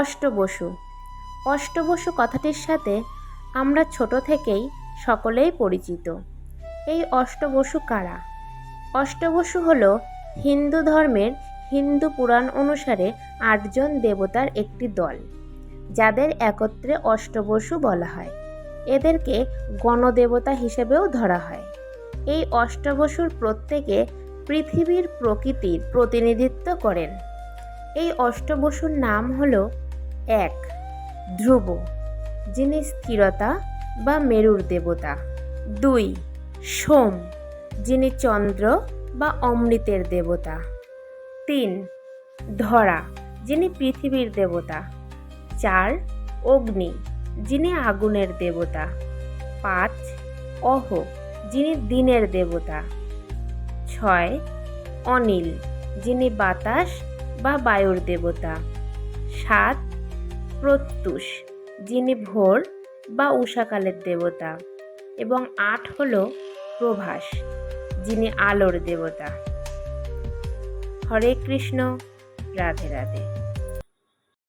অষ্টবসু। অষ্টবসু কথাটির সাথে আমরা ছোট থেকেই সকলেই পরিচিত। এই অষ্টবসু কারা? অষ্টবসু হল হিন্দু ধর্মের হিন্দু পুরাণ অনুসারে আটজন দেবতার একটি দল, যাদের একত্রে অষ্টবসু বলা হয়। এদেরকে গণদেবতা হিসেবেও ধরা হয়। এই অষ্টবসুর প্রত্যেকে পৃথিবীর প্রকৃতির প্রতিনিধিত্ব করেন। এই অষ্টবসুর নাম হল এক, ধ্রুব, যিনি স্থিরতা বা মেরুর দেবতা। দুই, সোম, যিনি চন্দ্র বা অমৃতের দেবতা। তিন, ধরা, যিনি পৃথিবীর দেবতা। চার, অগ্নি, যিনি আগুনের দেবতা। পাঁচ, অহ, যিনি দিনের দেবতা। ছয়, অনিল, যিনি বাতাস বা বায়ুর দেবতা। সাত প্রত্যুষ, যিনি ভোর বা উষাকালের দেবতা, এবং আট হল প্রভাস, যিনি আলোর দেবতা। হরে কৃষ্ণ, রাধে রাধে।